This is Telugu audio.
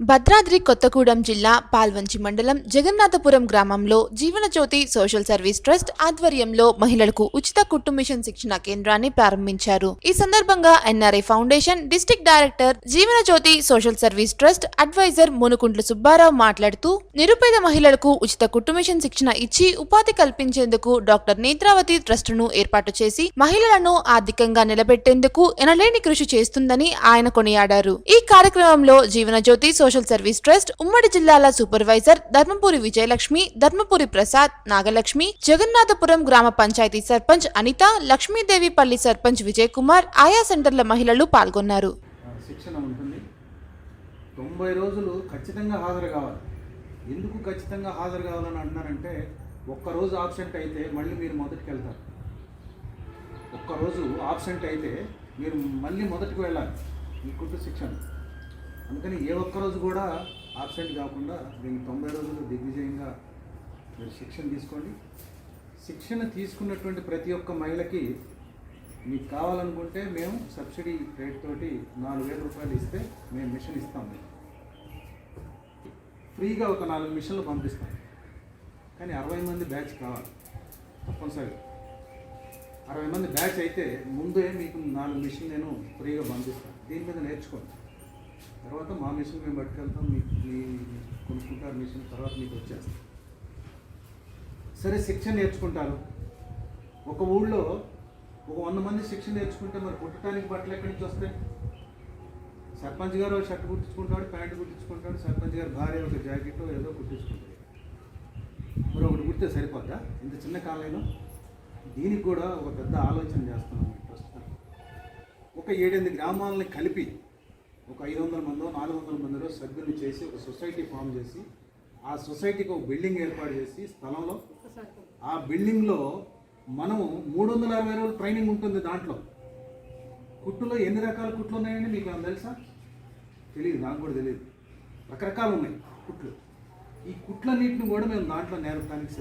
భద్రాద్రి కొత్తగూడెం జిల్లా పాల్వంచి మండలం జగన్నాథపురం గ్రామంలో జీవనజ్యోతి సోషల్ సర్వీస్ ట్రస్ట్ ఆధ్వర్యంలో మహిళలకు ఉచిత కుట్టు మిషన్ శిక్షణ కేంద్రాన్ని ప్రారంభించారు. ఈ సందర్భంగా NRI foundation district director Jeevanajyothi social service trust advisor Munukuntla Subbarao మాట్లాడుతూ నిరుపేద మహిళలకు ఉచిత కుట్టు మిషన్ శిక్షణ ఇచ్చి ఉపాధి కల్పించేందుకు డాక్టర్ నేత్రావతి ట్రస్టును ఏర్పాటు చేసి మహిళలను ఆర్థికంగా నిలబెట్టేందుకు ఎనలేని కృషి చేస్తుందని ఆయన కొనియాడారు. ఈ కార్యక్రమంలో జీవనజ్యోతి సోషల్ సర్వీస్ ట్రస్ట్ ఉమ్మడి జిల్లాల సూపర్వైజర్ ధర్మపురి విజయలక్ష్మి ధర్మపురి ప్రసాద్ నాగలక్ష్మి జగన్నాథపురం గ్రామ పంచాయతీ సర్పంచ్ అనిత లక్ష్మీదేవి పల్లి సర్పంచ్ విజయ్ కుమార్ ఆయా సెంటర్ల మహిళలు పాల్గొన్నారు. శిక్షణ ఉంటుంది. తొంభై రోజులు ఖచ్చితంగా హాజరు కావాలి. ఎందుకు ఖచ్చితంగా హాజరు కావాలని అంటున్నారంటే ఒక్కరోజు ఆబ్సెంట్ అయితే మళ్ళీ మీరు మొదటికి వెళ్తారు. ఒక్కరోజు ఆబ్సెంట్ అయితే మీరు మళ్ళీ మొదటికి వెళ్ళాలి. ఈ కుట్టు శిక్షణ. అందుకని ఏ ఒక్కరోజు కూడా ఆబ్సెంట్ కాకుండా దీన్ని తొంభై రోజులు దిగ్విజయంగా మీరు శిక్షణ తీసుకోండి. శిక్షణ తీసుకున్నటువంటి ప్రతి ఒక్క మహిళకి మీకు కావాలనుకుంటే మేము సబ్సిడీ రేట్ తోటి నాలుగు వేల రూపాయలు ఇస్తే మేము మిషన్ ఇస్తాం మీకు. ఫ్రీగా ఒక నాలుగు మిషన్లు పంపిస్తాం. కానీ అరవై మంది బ్యాచ్ కావాలి. తప్పనిసరిగా. అరవై మంది బ్యాచ్ అయితే ముందే మీకు నాలుగు మిషన్ నేను ఫ్రీగా పంపిస్తాను. దీని మీద నేర్చుకోండి. తర్వాత మా మిషన్ మేము పట్టుకెళ్తాం మీకు మీ కొనుక్కుంటారు మిషన్ తర్వాత మీకు వచ్చేస్తాం. సరే శిక్షణ నేర్చుకుంటారు ఒక ఊళ్ళో ఒక వంద మంది శిక్షణ నేర్చుకుంటే మరి కుట్టడానికి బట్టలు ఎక్కడి నుంచి వస్తాయి? సర్పంచ్ గారు ఒక షర్ట్ కుట్టించుకుంటాడు ప్యాంటు కుట్టించుకుంటాడు సర్పంచ్ గారు భార్య ఒక జాకెట్ ఏదో కుట్టించుకుంటాడు. మరి ఒకటి కుడితే సరిపోద్దా? ఇంత చిన్న కాలంలో దీనికి కూడా ఒక పెద్ద ఆలోచన చేస్తున్నాం ప్రస్తుతం. ఒక ఏడెనిమిది గ్రామాలని కలిపి ఒక ఐదు వందల మందో నాలుగు వందల మందిలో సభ్యులు చేసి ఒక సొసైటీ ఫామ్ చేసి ఆ సొసైటీకి ఒక బిల్డింగ్ ఏర్పాటు చేసి స్థలంలో ఆ బిల్డింగ్లో మనము మూడు వందల అరవై రోజులు ట్రైనింగ్ ఉంటుంది దాంట్లో. కుట్టులో ఎన్ని రకాల కుట్లు ఉన్నాయండి మీకు ఏమైనా తెలుసా? తెలియదు నాకు కూడా తెలియదు రకరకాలు ఉన్నాయి కుట్లు. ఈ కుట్లన్నింటిని కూడా మేము దాంట్లో నేర్పడానికి